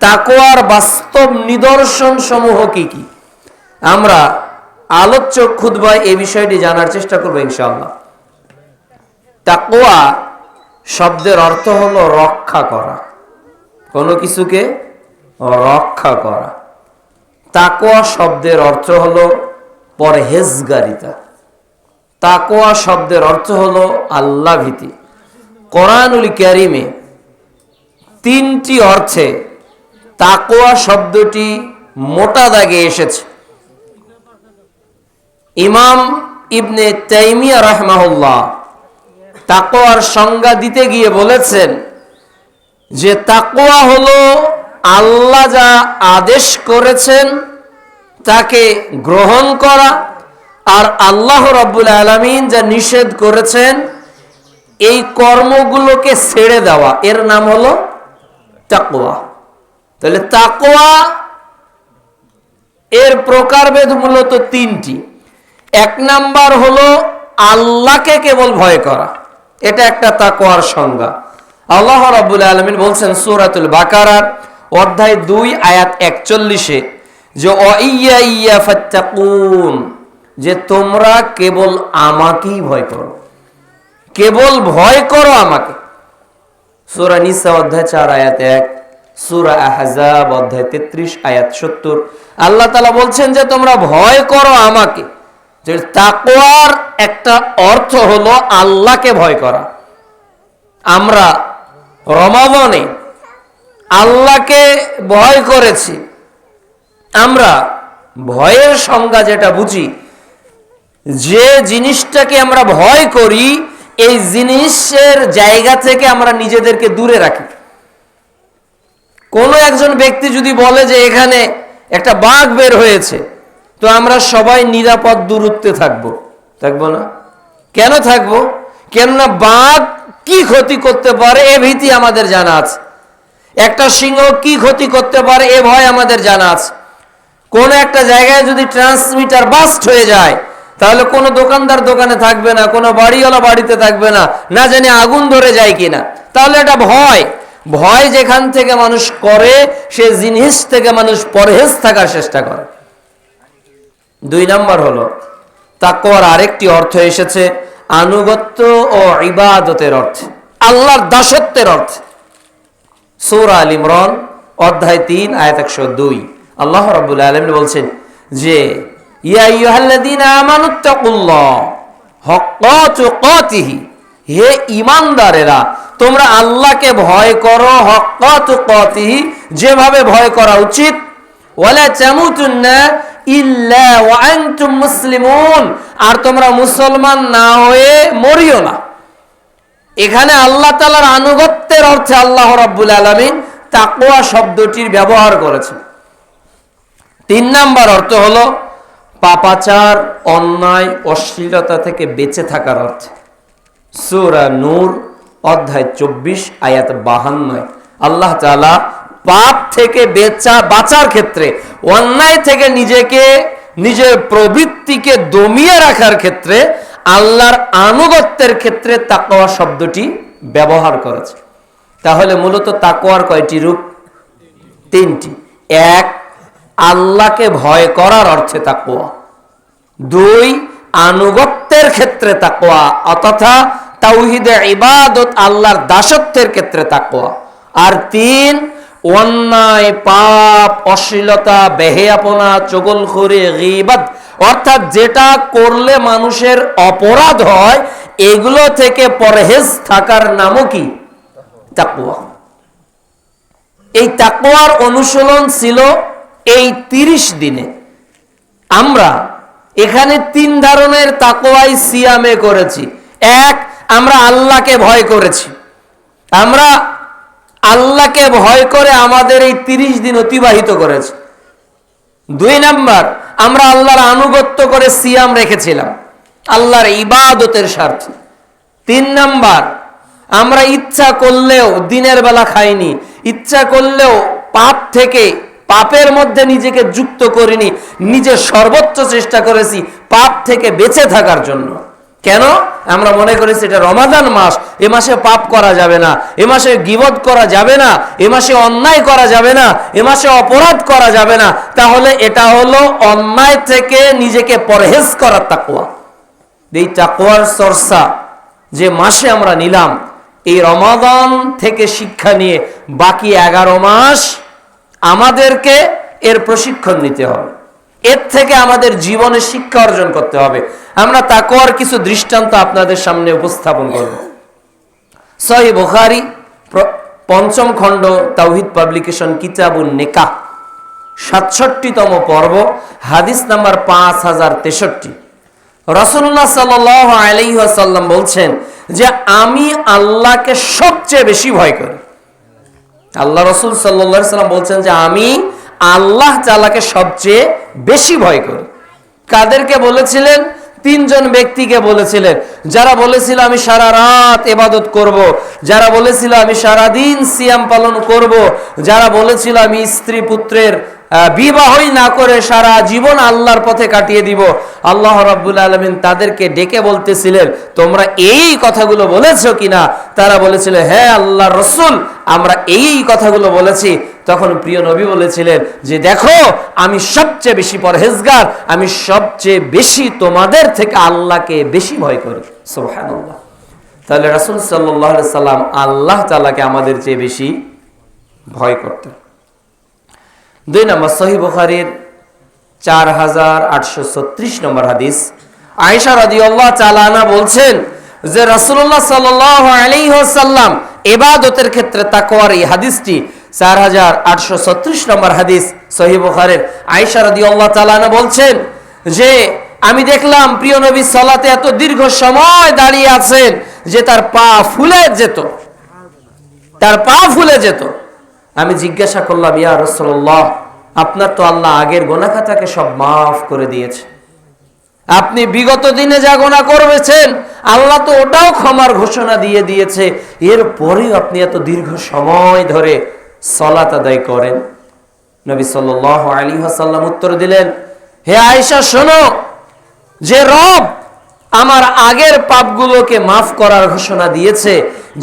তাকোয়ার বাস্তব নিদর্শন সমূহ কি কি? আমরা আলোচ্য খুদ্বায় এই বিষয়টি জানার চেষ্টা করব ইনশাল্লাহ তাকোয়া শব্দের অর্থ হলো রক্ষা করা। কোনো কিছুকে রক্ষা করা। তাকোয়া শব্দের অর্থ হলো পরহেজগারিতা। তাকোয়া শব্দের অর্থ হলো আল্লাহ ভীতি। কোরআনুল ক্যারিমে তিনটি অর্থে তাকোয়া শব্দটি মোটা দাগে এসেছে। ইমাম ইবনে তাইমিয়া রহমাহুল্লাহ তাকোয়ার সংজ্ঞা দিতে গিয়ে বলেছেন যে তাকোয়া হলো আল্লাহ যা আদেশ করেছেন তাকে গ্রহণ করা আর আল্লাহ রব্বুল আলমিন যা নিষেধ করেছেন এই কর্মগুলোকে ছেড়ে দেওয়া। এর নাম হলো তাকোয়া তাহলে তাকোয়া এর প্রকারভেদ মূলত তিনটি। এক নাম্বার হলো আল্লাহকে কেবল ভয় করা। এটা একটা তাকোয়ার সংজ্ঞা। আল্লাহ রাব্বুল আলামিন বলছেন সূরাতুল বাকারার অধ্যায় দুই, আয়াত একচল্লিশে যে অইয়া ইয়া ফাত্তাকুন যে তোমরা কেবল আমাকেই ভয় করো। কেবল ভয় করো আমাকে। সূরা নিসা অধ্যায় চার, আয়াত এক। সূরা আহজাব অধ্যায় তেত্রিশ, আয়াত সত্তর। আল্লাহ তালা বলছেন যে, তোমরা ভয় করো আমাকে। যে তাকওয়ার একটা অর্থ হলো আল্লাহকে ভয় করা। আমরা রমাবনে আল্লাহকে ভয় করেছি। আমরা ভয়ের সংজ্ঞা যেটা বুঝি, যে জিনিসটাকে আমরা ভয় করি, এই জিনিসের জায়গা থেকে আমরা নিজেদেরকে দূরে রাখি। কোনো একজন ব্যক্তি যদি বলে যে এখানে একটা বাঘ বের হয়েছে, তো আমরা সবাই নিরাপদ দূরত্বে থাকব। থাকব না? কেন থাকব? কেননা বাঘ কি ক্ষতি করতে পারে এ ভীতি আমাদের জানা আছে। একটা সিংহ কি ক্ষতি করতে পারে এ ভয় আমাদের জানা আছে। কোন একটা জায়গায় যদি ট্রান্সমিটার বাস্ট হয়ে যায়, তাহলে কোনো দোকানদার দোকানে থাকবে না, কোনো বাড়িওয়ালা বাড়িতে থাকবে না না জানি আগুন ধরে যায় কিনা। তাহলে এটা ভয়। ভয় যেখান থেকে মানুষ করে, সে জিনিস থেকে মানুষ পরহেজ থাকার চেষ্টা করে। দুই নাম্বার হলো, তাকওয়ার আরেকটি অর্থ এসেছে আনুগত্য ও ইবাদতের অর্থে, আল্লাহর দাসত্বের অর্থে। সৌরা আল ইমরান, অধ্যায় তিন, আয়াত একশো দুই। আল্লাহ রাবুল আলমিন বলছেন যে, ইয়া ইয়ুহাল্লাযীনা আমানুত্তাকুল্লাহ হাক্কা তুকাতিহি হে ইমানদারেরা, তোমরা আল্লাহকে ভয় করো তুকাতিহি, যেভাবে ভয় করা উচিত। মুসলিমুন, আর তোমরা মুসলমান না হয়ে মরিও না। এখানে আল্লাহ তালার আনুগত্যের অর্থে আল্লাহ রাব্বুল আলমিন তাকোয়া শব্দটির ব্যবহার করেছেন। তিন নাম্বার অর্থ হলো পাপাচার, অন্যায়, অশ্লীলতা থেকে বেঁচে থাকার অর্থে। সুরা নূর, অধ্যায় চব্বিশ, আয়াত বাহান্নয় আল্লাহ তালা পাপ থেকে বেচা, বাঁচার ক্ষেত্রে, অন্যায় থেকে নিজেকে, নিজের প্রবৃত্তিকে দমিয়ে রাখার ক্ষেত্রে, আল্লাহর আনুগত্যের ক্ষেত্রে তাকোয়া শব্দটি ব্যবহার করেছে। তাহলে মূলত তাকোয়ার কয়টি রূপ? তিনটি। এক, আল্লাহকে ভয় করার অর্থে তাকোয়া দুই আনুগত্যের ক্ষেত্রে তাকোয়া অতথা তাওহিদে ইবাদত আল্লাহর দাসত্বের ক্ষেত্রে তাকোয়া আর তিন, অন্যায়, পাপ, অশ্লীলতা, বেহেয়াপনা, চগলখুরি, গিবাদ, অর্থাৎ যেটা করলে মানুষের অপরাধ হয়, এগুলো থেকে পরহেজ থাকার নামও কি? তাকুয়া এই তাকুয়ার অনুশীলন ছিল এই তিরিশ দিনে। আমরা এখানে তিন ধরনের তাকোয়াই সিয়ামে করেছি। এক, আমরা আল্লাহকে ভয় করেছি। আমরা আল্লাহকে ভয় করে আমাদের এই তিরিশ দিন অতিবাহিত করেছি। দুই নাম্বার, আমরা আল্লাহর আনুগত্য করে সিয়াম রেখেছিলাম। আল্লাহর ইবাদতের স্বার্থে। তিন নাম্বার, আমরা ইচ্ছা করলেও দিনের বেলা খাইনি। ইচ্ছা করলেও পাপ থেকে পাপের মধ্যে নিজেকে যুক্ত করিনি, নিজে সর্বোচ্চ চেষ্টা করেছি পাপ থেকে বেঁচে থাকার জন্য। কেন? আমরা মনে করেছি এটা রমাদান মাস, এ মাসে পাপ করা যাবে না, এ মাসে গিবত করা যাবে না, এ মাসে অন্যায় করা যাবে না, এ মাসে অপরাধ করা যাবে না, তাহলে এটা হলো অন্যায় থেকে নিজেকে পরহেজ করার তাকুয়া এই তাকুয়ার চর্চা যে মাসে আমরা নিলাম, এই রমাদান থেকে শিক্ষা নিয়ে বাকি এগারো মাস আমাদেরকে এর প্রশিক্ষণ নিতে হবে। এর থেকে আমাদের জীবনে শিক্ষা অর্জন করতে হবে। আমরা তাকওয়ার কিছু দৃষ্টান্ত আপনাদের সামনে উপস্থাপন করব। সহি বুখারি পঞ্চম খণ্ড তাওহিদ পাবলিকেশন কিতাবুন নেকা সাতষট্টিতম পর্ব, হাদিস নাম্বার পাঁচ হাজার তেষট্টি। রসুল্লাহ সাল আলাইসাল্লাম বলছেন যে, আমি আল্লাহকে সবচেয়ে বেশি ভয় করি। আল্লাহ রসুল সাল্লা সাল্লাম বলছেন যে, আমি আল্লাহ তালাকে সবচেয়ে বেশি ভয় করি কাদেরকে বলেছিলেন তিনজন ব্যক্তিকে বলেছিলেন, যারা বলেছিল আমি সারা রাত এবাদত করব। যারা বলেছিল আমি সারা দিন সিয়াম পালন করব। যারা বলেছিল আমি স্ত্রী পুত্রের বিবাহই না করে সারা জীবন আল্লাহর পথে কাটিয়ে দিব। আল্লাহ রাব্বুল আলমিন তাদেরকে ডেকে বলতেছিলেন, তোমরা এই কথাগুলো বলেছ কিনা? তারা বলেছিল হ্যাঁ আল্লাহ রসুল, আমরা এই কথাগুলো বলেছি। তখন প্রিয় নবী বলেছিলেন যে, দেখো, আমি সবচেয়ে বেশি পরহেজগার, আমি সবচেয়ে বেশি তোমাদের থেকে আল্লাহকে বেশি ভয় করি। সুবহানাল্লাহ। তাহলে রাসূল আলাইহি সাল্লাম আল্লাহ তাআলাকে আমাদের চেয়ে বেশি ভয় করতেন। দুই নম্বর সহি বুখারীর চার হাজার আটশো ছত্রিশ নম্বর হাদিস। আয়েশা রাদিয়াল্লাহু তাআলা আনহা বলছেন যে সাল্লাল্লাহু আলাইহি ওয়াসাল্লাম ইবাদতের ক্ষেত্রে তাকওয়ার এই হাদিসটি চার হাজার আটশো ছত্রিশ নম্বর হাদিস সহি বুখারীর। আয়েশা রাদিয়াল্লাহু তাআলা আনহা বলছেন যে আমি দেখলাম প্রিয় নবী সালাতে এত দীর্ঘ সময় দাঁড়িয়ে আছেন যে তার পা ফুলে যেত। তার পা ফুলে যেত। আমি জিজ্ঞাসা করলাম, ইয়া রসল্লাহ আপনার তো আল্লাহ আগের গোনাখাতাকে সব মাফ করে দিয়েছে। আপনি বিগত দিনে যা গোনা করবেছেন আল্লাহ তো ওটাও ক্ষমার ঘোষণা দিয়ে দিয়েছে। এরপরেও আপনি এত দীর্ঘ সময় ধরে সলাত আদায় করেন। নবী সাল আলী হাসাল্লাম উত্তর দিলেন, হে আয়েশা, শোনো, যে রব আমার আগের পাপগুলোকে মাফ করার ঘোষণা দিয়েছে।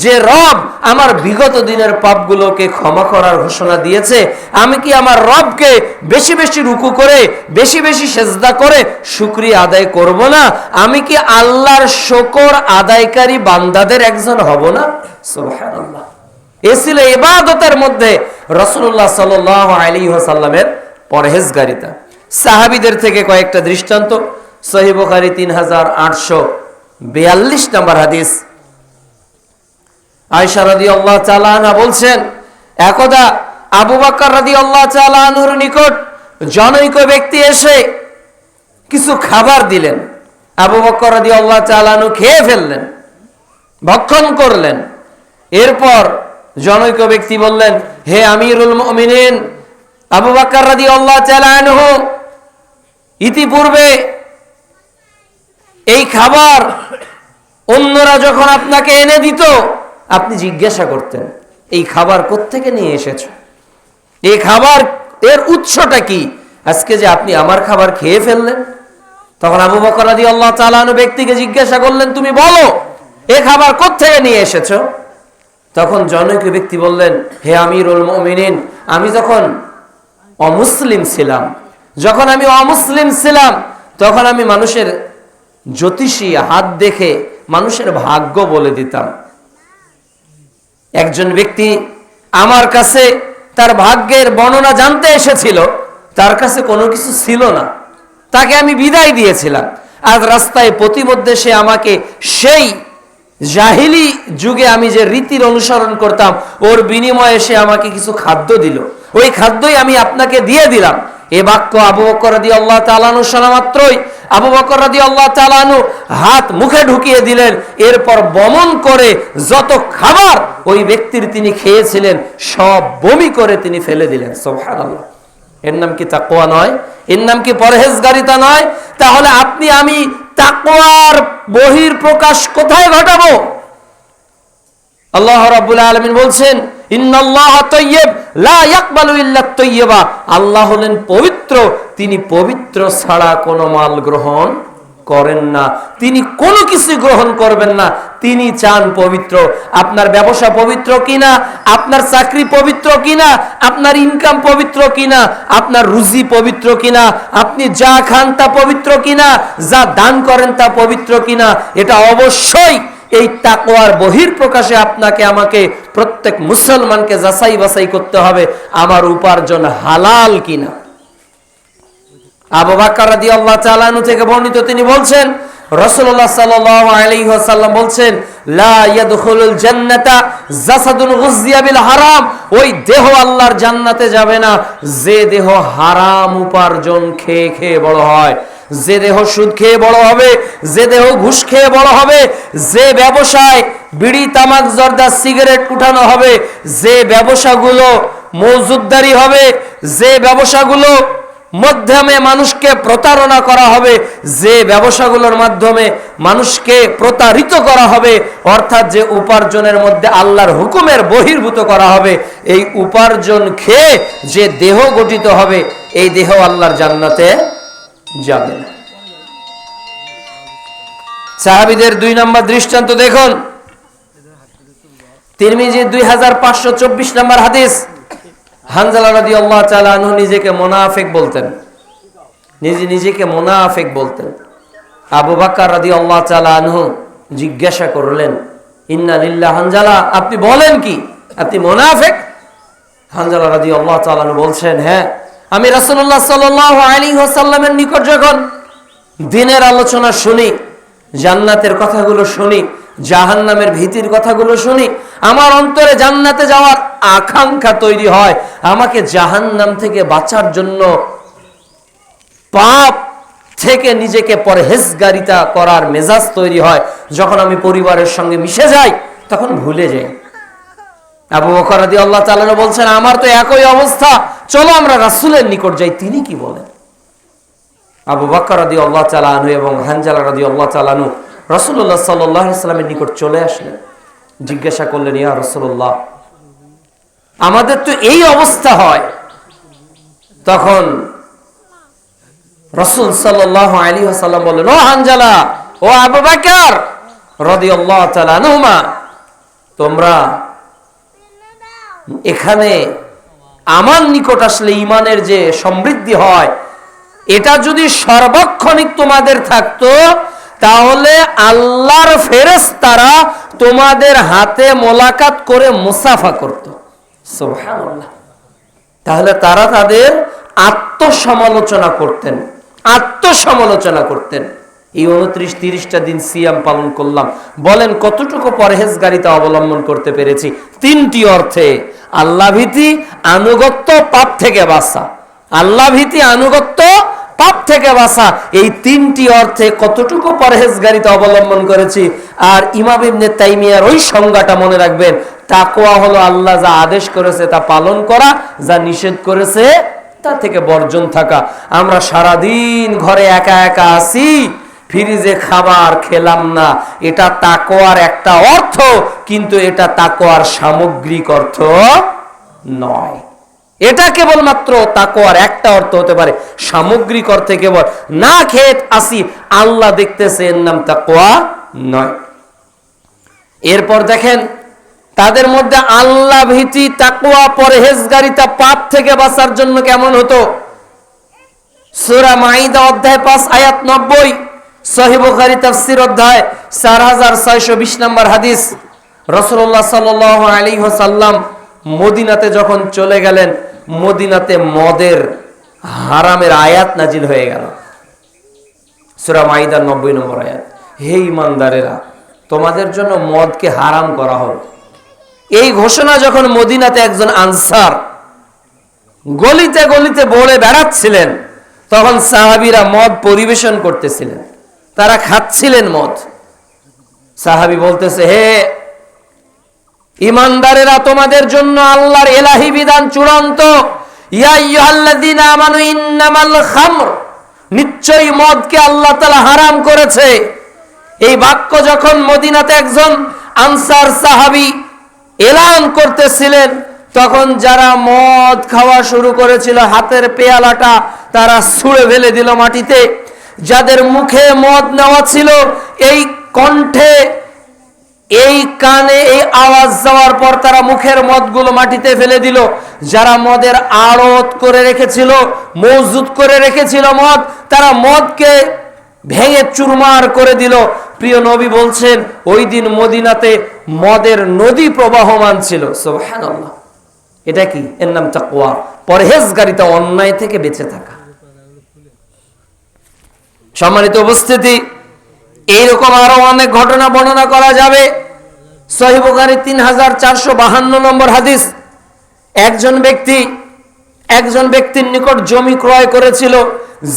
যে রব আমার বিগত দিনের পাপগুলোকে ক্ষমা করার ঘোষণা দিয়েছে, আমি কি আমার রবকে বেশি বেশি রুকু করে, বেশি বেশি সেজদা করে শুক্রিয়া আদায় করব না? আমি কি আল্লাহর শকর আদায়কারী বান্দাদের একজন হব না? এ ছিল ইবাদতের মধ্যে রসুল্লাহ সাল আলী সাল্লামের পরহেজগারিতা। সাহাবিদের থেকে কয়েকটা দৃষ্টান্ত। সহিবখারি তিন হাজার আটশো বিয়াল্লিশ নম্বর হাদিস। আয়সা রাদি আল্লাহ চালানা বলছেন, একদা আবু বাক্কর রাদি আল্লাহ চালানুর নিকট জনৈক ব্যক্তি এসে কিছু খাবার দিলেন। আবু বক্কর রাদি আল্লাহ চালানু খেয়ে ফেললেন, ভক্ষণ করলেন। এরপর জনৈক ব্যক্তি বললেন, হে আমিরুল মুমিনিন, আবু বাক্কর রাদি আল্লাহ চালানহু ইতিপূর্বে এই খাবার অন্যরা যখন আপনাকে এনে দিত, আপনি জিজ্ঞাসা করতেন, এই খাবার কোত্থেকে নিয়ে এসেছ? এই খাবার, এর উৎসটা কি? আজকে যে আপনি আমার খাবার খেয়ে ফেললেন? তখন আবু বকর আদি আল্লাহ চালানো ব্যক্তিকে জিজ্ঞাসা করলেন, তুমি বলো, এ খাবার কোত্থেকে নিয়ে এসেছ? তখন জনৈক ব্যক্তি বললেন, হে আমিরুল মমিনিন, আমি যখন অমুসলিম ছিলাম, যখন আমি অমুসলিম ছিলাম, তখন আমি মানুষের জ্যোতিষী হাত দেখে মানুষের ভাগ্য বলে দিতাম। একজন ব্যক্তি আমার কাছে তার ভাগ্যের বর্ণনা জানতে এসেছিল, তার কাছে কোনো কিছু ছিল না। তাকে আমি বিদায় দিয়েছিলাম। আজ রাস্তায় প্রতিমধ্যে সে আমাকে সেই জাহিলি যুগে আমি যে রীতির অনুসরণ করতাম, ওর বিনিময়ে সে আমাকে কিছু খাদ্য দিল। ওই খাদ্যই আমি আপনাকে দিয়ে দিলাম। এ বাক্য আবু বকর রাদি আল্লাহ তালানু শোনা মাত্রই আবু বকর রাদি আল্লাহ তালানু হাত মুখে ঢুকিয়ে দিলেন, এরপর বমন করে যত খাবার ওই ব্যক্তির তিনি খেয়েছিলেন, সব বমি করে তিনি ফেলে দিলেন সোহান আল্লাহ এর নাম কি তাকোয়া নয়? এর নাম কি পরহেজগারিতা নয়? তাহলে আপনি, আমি তাকোয়ার বহির প্রকাশ কোথায় ঘটাবো? আল্লাহ রাব্বুল আলামিন বলছেন আল্লাহ হলেন পবিত্র তিনি পবিত্র ছাড়া কোনো মাল গ্রহণ করেন না। তিনি কোনো কিছু গ্রহণ করবেন না। তিনি চান পবিত্র। আপনার ব্যবসা পবিত্র কিনা? আপনার চাকরি পবিত্র কিনা? আপনার ইনকাম পবিত্র কিনা? আপনার রুজি পবিত্র কিনা? আপনি যা খান তা পবিত্র কিনা? যা দান করেন তা পবিত্র কিনা? এটা অবশ্যই এই তাকওয়ার বহির প্রকাশে আপনাকে, আমাকে প্রত্যেক মুসলমানকে যাচাই বাছাই করতে হবে, আমার উপার্জন হালাল কিনা। আবু বাক্কার রাদিয়াল্লাহু তাআলা আনহু থেকে বর্ণিত তিনি বলছেন জাসাদুন হারাম। ওই দেহ জান্নাতে যাবে না। যে দেহ হারাম উপার্জন খেয়ে খেয়ে বড় হয়। যে দেহ সুদ খেয়ে বড় হবে, যে দেহ ঘুষ খেয়ে বড় হবে, যে ব্যবসায় বিড়ি, তামাক, জর্দা, সিগারেট উঠানো হবে, যে ব্যবসাগুলো মজুদদারি হবে, যে ব্যবসাগুলো মাধ্যমে মানুষকে প্রতারণা করা হবে, যে ব্যবসাগুলোর মাধ্যমে মানুষকে প্রতারিত করা হবে, অর্থাৎ যে উপার্জনের মধ্যে আল্লাহর হুকুমের বহির্ভূত করা হবে, এই উপার্জন খেয়ে যে দেহ গঠিত হবে, এই দেহ আল্লাহর জান্নাতে যাবে না। সাহাবিদের দুই নম্বর দৃষ্টান্ত দেখুন। তিরমিজি দুই হাজার পাঁচশো চব্বিশ নম্বর হাদিস। হানজালা রাদি আল্লাহ চালানহু নিজেকে মোনাফেক বলতেন। নিজে নিজেকে মোনাফেক বলতেন। আবু বাক্কার রাদি আল্লাহ চালানহু জিজ্ঞাসা করলেন, ইন্না লিল্লাহ হানজালা, আপনি বলেন কি? আপনি মোনাফেক? হানজালা রাদি আল্লাহ চালানহু বলছেন হ্যাঁ আমি রাসূলুল্লাহ সাল্লাল্লাহু আলাইহি ওয়াসাল্লামের নিকট যখন দিনের আলোচনা শুনি, জান্নাতের কথাগুলো শুনি জাহান্নামের ভীতির কথাগুলো শুনি, আমার অন্তরে জান্নাতে যাওয়ার আকাঙ্ক্ষা তৈরি হয়। আমাকে জাহান্নাম থেকে বাঁচার জন্য পাপ থেকে নিজেকে পরহেজগারিতা করার মেজাজ তৈরি হয়। যখন আমি পরিবারের সঙ্গে মিশে যাই, তখন ভুলে যাই। আবু বকর রাদি আল্লাহ তাআলা বলছেন, আমার তো একই অবস্থা। চলো আমরা রাসূলের নিকট যাই। তিনি কি বলেন? আবু বকর রাদি আল্লাহ তালানু এবং হানজালা রাদি আল্লাহ তালানু রসুল্লাহ সাল্লাহ ইসলামের নিকট চলে আসলেন। জিজ্ঞাসা করলেন, ইয়া রসুল্লাহ আমাদের তো এই অবস্থা হয়। তখন রসুল সাল্লাহ আলী সাল্লাম বললেন, ও হানজালা ও আবু বাকর রদি আল্লাহ তালানুমা তোমরা এখানে আমার নিকট আসলে ইমানের যে সমৃদ্ধি হয়, এটা যদি সর্বক্ষণিক তোমাদের থাকতো তাহলে আল্লাহর ফেরেস তারা তোমাদের হাতে মোলাকাত করে মুসাফা করত। তাহলে তারা তাদের আত্মসমালোচনা করতেন আত্মসমালোচনা করতেন। এই উনত্রিশ, তিরিশটা দিন সিয়াম পালন করলাম। বলেন, কতটুকু পরহেজগারিতা অবলম্বন করতে পেরেছি? তিনটি অর্থে, আল্লাহ ভীতি, আনুগত্য, পাপ থেকে বাঁচা। আল্লাহ ভীতি, আনুগত্য পাপ থেকে বাঁচা এই তিনটি অর্থে কতটুকু পরহেজগারিতা অবলম্বন করেছি? আর ইমাম ইবনে তাইমিয়ার ওই সংজ্ঞাটা মনে রাখবেন তাকোয়া হলো আল্লাহ যা আদেশ করেছে তা পালন করা, যা নিষেধ করেছে তা থেকে বর্জন থাকা। আমরা সারাদিন ঘরে একা একা আছি, ফ্রিজে খাবার খেলাম না। এটা তাকোয়ার একটা অর্থ, কিন্তু এটা তাকোয়ার সামগ্রিক অর্থ নয়। এটা কেবলমাত্র তাকোয়ার একটা অর্থ হতে পারে সামগ্রিক অর্থে কেবল না খেত আসি, আল্লাহ দেখতেছে এর নাম তাকোয়া নয়। এরপর দেখেন, তাদের মধ্যে আল্লাহ ভীতি তাকোয়া পরহেজগারিতা, পাপ থেকে বাঁচার জন্য কেমন হতো? সুরা মাইদা অধ্যায় পাঁচ, আয়াত নব্বই সহিবুখারি তাফসির অধ্যায় চার হাজার ছয়শো বিশ নম্বর হাদিস। রসুল্লাহ সাল আলী সাল্লাম মদিনাতে যখন চলে গেলেন, মদিনাতে মদের হারামের আয়াত নাজিল হয়ে গেল। সুরা মাইদার নব্বই নম্বর আয়াত। হে ইমানদারেরা, তোমাদের জন্য মদকে হারাম করা হল। এই ঘোষণা যখন মদিনাতে একজন আনসার গলিতে গলিতে বলে বেড়াচ্ছিলেন, তখন সাহাবিরা মদ পরিবেশন করতেছিলেন। তারা খাচ্ছিলেন মদ। সাহাবি বলতেছে, হে ইমানদারেরা তোমাদের জন্য আল্লাহর এলাহি বিধান চূড়ান্ত। নিশ্চয়ই মদকে আল্লাহ তাআলা হারাম করেছে। এই বাক্য যখন মদিনাতে একজন আনসার সাহাবী এলান করতেছিলেন, তখন যারা মদ খাওয়া শুরু করেছিল, হাতের পেয়ালাটা তারা ছুঁড়ে ফেলে দিল মাটিতে। যাদের মুখে মদ নেওয়া ছিল, এই কণ্ঠে এই কানে এই আওয়াজ যাওয়ার পর তারা মুখের মদগুলো মাটিতে ফেলে দিল। যারা মদের আড়ত করে রেখেছিল মজুদ করে রেখেছিল মদ, তারা মদকে ভেঙে চুরমার করে দিল। প্রিয় নবী বলছেন, ওই দিন মদিনাতে মদের নদী প্রবাহমান ছিল। এটা কি? এর নাম তাকওয়া। পরহেজগারিতা, অন্যায় থেকে বেঁচে থাকা। সম্মানিত উপস্থিতি এইরকম আরও অনেক ঘটনা বর্ণনা করা যাবে। সহিবুখারি তিন হাজার চারশো বাহান্ন নম্বর হাদিস, একজন ব্যক্তি, একজন ব্যক্তির নিকট জমি ক্রয় করেছিল,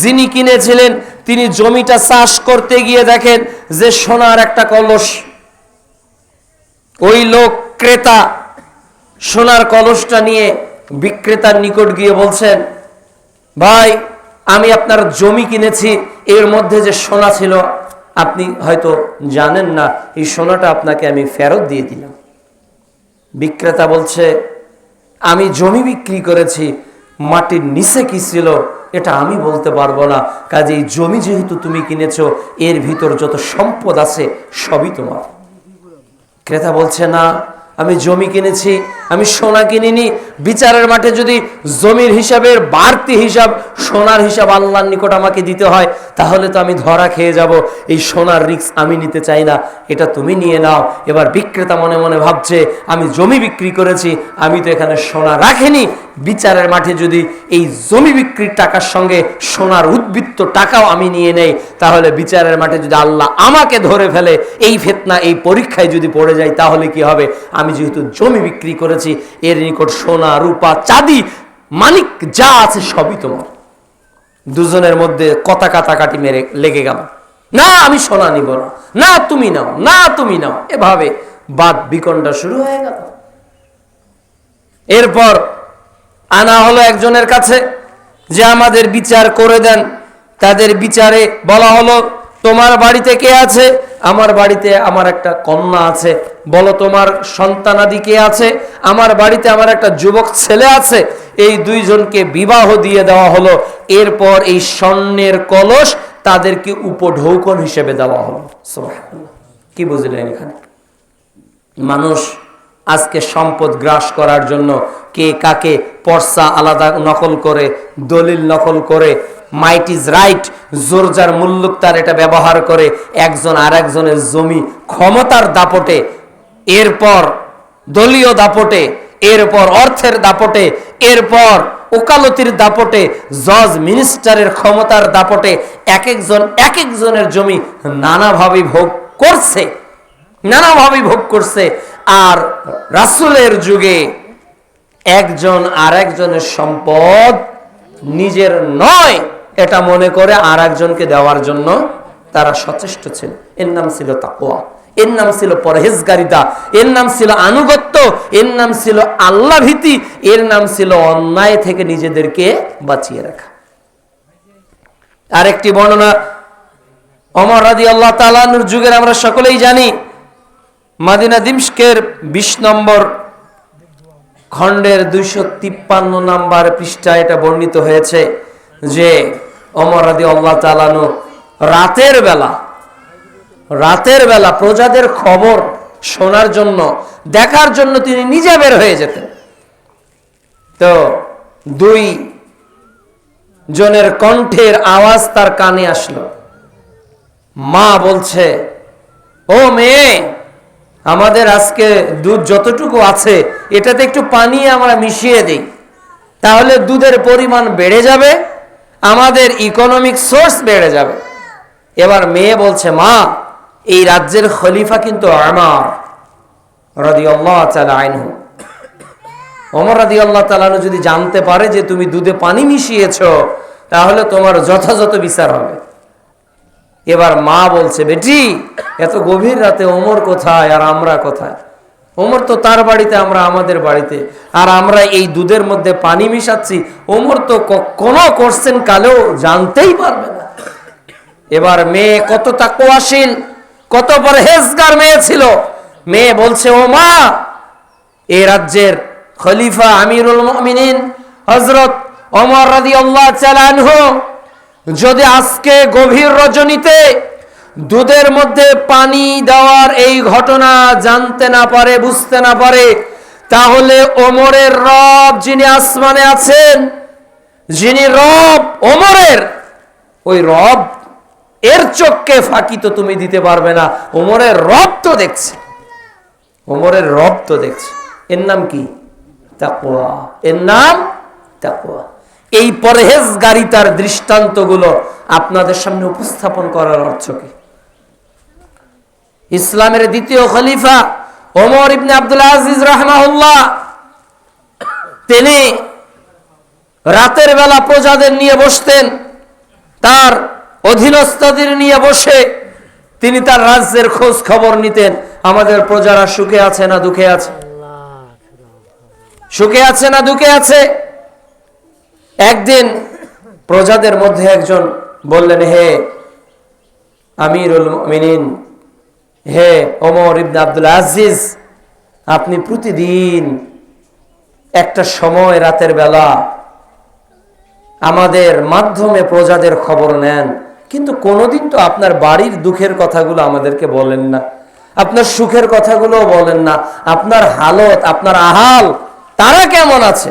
যিনি কিনেছিলেন, তিনি জমিটা চাষ করতে গিয়ে দেখেন যে সোনার একটা কলস। ওই লোক ক্রেতা, সোনার কলসটা নিয়ে বিক্রেতার নিকট গিয়ে বলছেন, ভাই, আমি আপনার জমি কিনেছি, এর মধ্যে যে সোনা ছিল আপনি হয়তো জানেন না, এই সোনাটা আপনাকে আমি ফেরত দিয়ে দিলাম। বিক্রেতা বলছে, আমি জমি বিক্রি করেছি, মাটির নিচে কি ছিল এটা আমি বলতে পারব না। কাজে এই জমি যেহেতু তুমি কিনেছো, এর ভিতর যত সম্পদ আছে সবই তোমার। ক্রেতা বলছে, না, আমি জমি কিনেছি আমি সোনা কিনিনি। বিচারের মাঠে যদি জমির হিসাবের বাড়তি হিসাব, সোনার হিসাব আল্লাহর নিকট আমাকে দিতে হয়, তাহলে তো আমি ধরা খেয়ে যাব। এই সোনার রিক্স আমি নিতে চাই না। এটা তুমি নিয়ে নাও। এবার বিক্রেতা মনে মনে ভাবছে, আমি জমি বিক্রি করেছি, আমি তো এখানে সোনা রাখিনি। বিচারের মাঠে যদি এই জমি বিক্রির টাকার সঙ্গে সোনার উদ্বৃত্ত টাকাও আমি নিয়ে নেই, তাহলে বিচারের মাঠে যদি আল্লাহ আমাকে ধরে ফেলে, এই ফেতনা, এই পরীক্ষায় যদি পড়ে যায় তাহলে কি হবে? আমি যেহেতু জমি বিক্রি করেছি এর নিকট সোনা, রূপা, চাঁদি, মানিক যা আছে সবই তোমার। দুজনের মধ্যে কথা কাটাকাটি মেরে লেগে গেল। না, আমি সোনা নিব না। না, তুমি নাও। না, তুমি নাও। এভাবে বাদ বিকণ্ডা শুরু হয়ে গেল। এরপর আনা হলো একজনের কাছে, যে আমাদের বিচার করে দেন। তাদের বিচারে বলা হলো তোমার বাড়িতে কে আছে? আমার বাড়িতে আমার একটা কন্যা আছে। বলো তোমার সন্তানাদি কে আছে? আমার বাড়িতে আমার একটা যুবক ছেলে আছে। এই দুইজনকে বিবাহ দিয়ে দেওয়া হলো। এরপর এই স্বর্ণের কলস তাদেরকে উপঢৌকন হিসেবে দেওয়া হলো। কি বুঝলেন এখানে? মানুষ আজকে সম্পদ গ্রাস করার জন্য কে কাকে পর্সা আলাদা নকল করে, দলিল নকল করে মাইট ইজ রাইট জোরজার মুল্লুক তার এটা ব্যবহার করে একজন আর একজনের জমি ক্ষমতার দাপটে, এরপর দলীয় দাপটে, এরপর অর্থের দাপটে, এরপর ওকালতির দাপটে, জজ মিনিস্টারের ক্ষমতার দাপটে এক একজন এক একজনের জমি নানাভাবে ভোগ করছে, নানাভাবে ভোগ করছে। আর রাসুলের যুগে একজন আর একজনের সম্পদ নিজের নয়। এটা মনে করে আর একজনকে দেওয়ার জন্য তারা সচেষ্ট ছিল। এর নাম ছিল তাকোয়া এর নাম ছিল পরহেজগারিতা। এর নাম ছিল আনুগত্য। এর নাম ছিল আল্লাহ ভীতি। এর নাম ছিল অন্যায় থেকে নিজেদেরকে বাঁচিয়ে রাখা। আরেকটি বর্ণনা অমর রাদি আল্লাহ তালানুর যুগের আমরা সকলেই জানি। মাদিনা দিমস্কের বিশ নম্বর খণ্ডের দুইশো তিপ্পান্ন নাম্বার পৃষ্ঠায় এটা বর্ণিত হয়েছে যে অমর রাদি আল্লাহ তালানু রাতের বেলা রাতের বেলা প্রজাদের খবর শোনার জন্য, দেখার জন্য তিনি নিজে বের হয়ে যেতেন। তো দুই জনের কণ্ঠের আওয়াজ তার কানে আসলো। মা বলছে, ও মেয়ে, আমাদের আজকে দুধ যতটুকু আছে, এটাতে একটু পানি আমরা মিশিয়ে দিই। তাহলে দুধের পরিমাণ বেড়ে যাবে আমাদের ইকোনমিক সোর্স বেড়ে যাবে। এবার মেয়ে বলছে, মা, এই রাজ্যের খলিফা কিন্তু আমার। রদি আল্লাহ আইনহু অমর রাদি আল্লাহ তালানু যদি জানতে পারে যে তুমি দুধে পানি মিশিয়েছ, তাহলে তোমার যথাযথ বিচার হবে। এবার মা বলছে, বেটি, এত গভীর রাতে ওমর কোথায় আর আমরা কোথায়? ওমর তো তার বাড়িতে, আমরা আমাদের বাড়িতে। আর আমরা এই দুধের মধ্যে পানি মিশাচ্ছি, ওমর তো কোনো কোশ্চেন কালেও জানতেই পারবে না। এবার মেয়ে কত তাকুয়াশীল কত পরহেজগার মেয়ে ছিল। মেয়ে বলছে, ও মা, এ রাজ্যের খলিফা আমিরুল মুমিনিন হজরত অমর রাদি আল্লাহ চালানহু যদি আজকে গভীর রজনীতে দুধের মধ্যে পানি দেওয়ার এই ঘটনা জানতে না পারে, বুঝতে না পারে, তাহলে ওমরের রব যিনি আসমানে আছেন, যিনি রব ওমরের, ওই রব এর চোখকে ফাঁকি তো তুমি দিতে পারবে না, ওমরের রব তো দেখছে, ওমরের রব তো দেখছে। এর নাম কি? তাকওয়া। এর নাম তাকওয়া। এই পরহেজগারিতার দৃষ্টান্তগুলো আপনাদের সামনে উপস্থাপন করার অর্থ কি? ইসলামের দ্বিতীয় খলিফা ওমর ইবনে আব্দুল আজিজ রহমাউল্লাহ তিনি রাতের বেলা প্রজাদের নিয়ে বসতেন, তার অধীনস্থদের নিয়ে বসে তিনি তার রাজ্যের খোঁজ খবর নিতেন, আমাদের প্রজারা সুখে আছে না দুঃখে আছে? সুখে আছে না দুঃখে আছে? একদিন প্রজাদের মধ্যে একজন বললেন, হে আমিরুল মিনিন হে ওমর ইবনে আব্দুল আজিজ, আপনি প্রতিদিন একটা সময় রাতের বেলা আমাদের মাধ্যমে প্রজাদের খবর নেন। কিন্তু কোনোদিন তো আপনার বাড়ির দুঃখের কথাগুলো আমাদেরকে বলেন না, আপনার সুখের কথাগুলো বলেন না, আপনার হালত, আপনার আহাল, তারা কেমন আছে?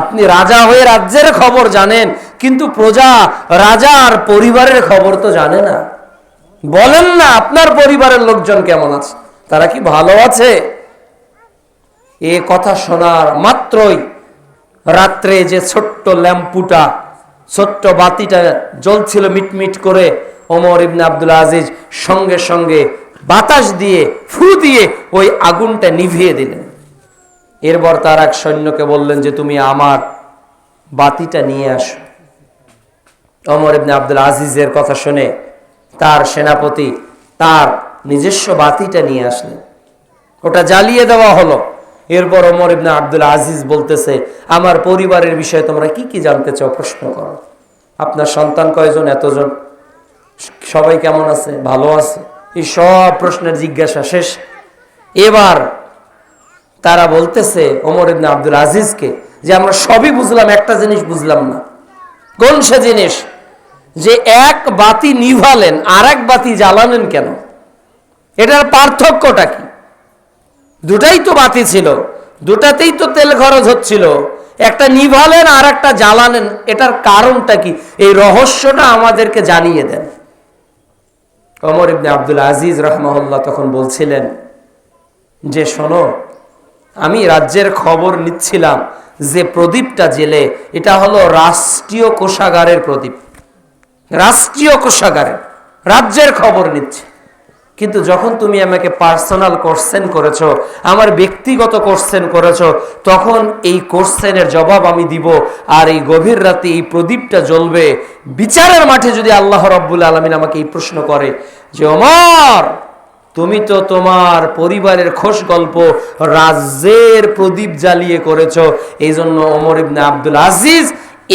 আপনি রাজা হয়ে রাজ্যের খবর জানেন, কিন্তু প্রজা, রাজা আর পরিবারের খবর তো জানে না। বলেন না, আপনার পরিবারের লোকজন কেমন আছে? তারা কি ভালো আছে? এ কথা শোনার মাত্রই রাত্রে যে ছোট্ট ল্যাম্পুটা, ছোট্ট বাতিটা জ্বলছিল মিটমিট করে, ওমর ইবনে আব্দুল আজিজ সঙ্গে সঙ্গে বাতাস দিয়ে, ফু দিয়ে ওই আগুনটা নিভিয়ে দিলেন। এরপর তার এক সৈন্যকে বললেন যে, তুমি আমার বাতিটা নিয়ে আসো। ওমর ইবনে আব্দুল আজিজের কথা শুনে তার সেনাপতি তার নিজস্ব বাতিটা নিয়ে আসলেন। ওটা জ্বালিয়ে দেওয়া হলো। এরপর ওমর ইবনে আব্দুল আজিজ বলতেছে, আমার পরিবারের বিষয়ে তোমরা কি কি জানতে চাও প্রশ্ন করো। আপনার সন্তান কয়জন? এতজন। সবাই কেমন আছে? ভালো আছে? এই সব প্রশ্নের জিজ্ঞাসা শেষ। এবার তারা বলতেছে ওমর ইবনে আব্দুল আজিজকে যে, আমরা সবই বুঝলাম, একটা জিনিস বুঝলাম না। কোন সে জিনিস? যে এক বাতি নিভালেন আর এক বাতি জ্বালালেন কেন? এটার পার্থক্যটা কি? দুটাই তো বাতি ছিল, দুটাতেই তো তেল খরচ হচ্ছিল। একটা নিভালেন আর একটা জ্বালালেন, এটার কারণটা কি? এই রহস্যটা আমাদেরকে জানিয়ে দেন। অমর ইবনে আব্দুল আজিজ রহমাল্লাহ তখন বলছিলেন যে, শোনো, আমি রাজ্যের খবর নিচ্ছিলাম যে প্রদীপটা জেলে এটা হলো রাষ্ট্রীয় কোষাগারের প্রদীপ। রাষ্ট্রীয় কোষাগারে, রাজ্যের খবর নিচ্ছে। কিন্তু যখন তুমি আমাকে পার্সোনাল কোশ্চেন করেছ, আমার ব্যক্তিগত কোশ্চেন করেছ, তখন এই কোশ্চেনের জবাব আমি দিব আর এই গভীর রাতে এই প্রদীপটা জ্বলবে। বিচারের মাঠে যদি আল্লাহ রব্বুল আলমিন আমাকে এই প্রশ্ন করে যে অমর তুমি তো তোমার পরিবারের খোশ গল্প রাজ্যের প্রদীপ জ্বালিয়ে করেছ এই জন্য অমর ইবনে আব্দুল আজিজ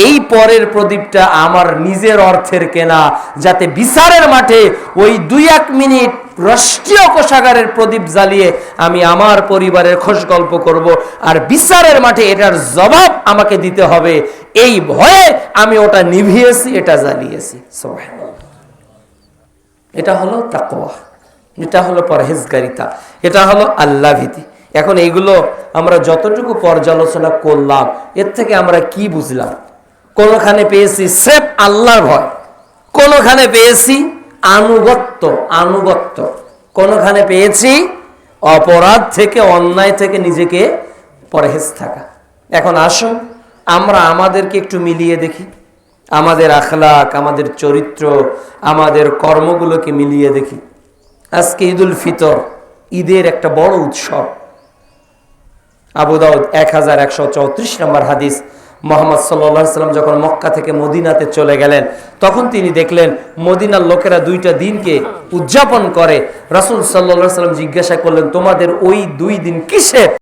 এই পরের প্রদীপটা আমার নিজের অর্থের কেনা, যাতে বিচারের মাঠে ওই দুই এক মিনিট রাষ্ট্রীয় কোষাগারের প্রদীপ জ্বালিয়ে আমি আমার পরিবারের খোঁজ গল্প করব। আর বিচারের মাঠে এটার জবাব আমাকে দিতে হবে। এই ভয়ে আমি ওটা নিভিয়েছি, এটা জ্বালিয়েছি। এটা হলো তাকোয়া এটা হলো পরহেজগারিতা, এটা হলো আল্লাহ ভীতি। এখন এইগুলো আমরা যতটুকু পর্যালোচনা করলাম, এর থেকে আমরা কি বুঝলাম? কোনোখানে পেয়েছি? সেফ আল্লাহর ভয়। কোনোখানে পেয়েছি? আনুগত্য আনুগত্য। কোনোখানে পেয়েছি? অপরাধ থেকে, অন্যায় থেকে নিজেকে পরহেজ থাকা। এখন আসুন, আমরা আমাদেরকে একটু মিলিয়ে দেখি। আমাদের আখলাক, আমাদের চরিত্র, আমাদের কর্মগুলোকে মিলিয়ে দেখি। আজকে ঈদুল ফিতর, ঈদের একটা বড় উৎসব। আবু দাউদ এক হাজার একশো চৌত্রিশ নম্বর হাদিস মোহাম্মদ সাল্লাম যখন মক্কা থেকে মদিনাতে চলে গেলেন, তখন তিনি দেখলেন মদিনার লোকেরা দুইটা দিনকে উদযাপন করে। রাসুল সাল্লাহ সাল্লাম জিজ্ঞাসা করলেন, তোমাদের ওই দুই দিন কিসের?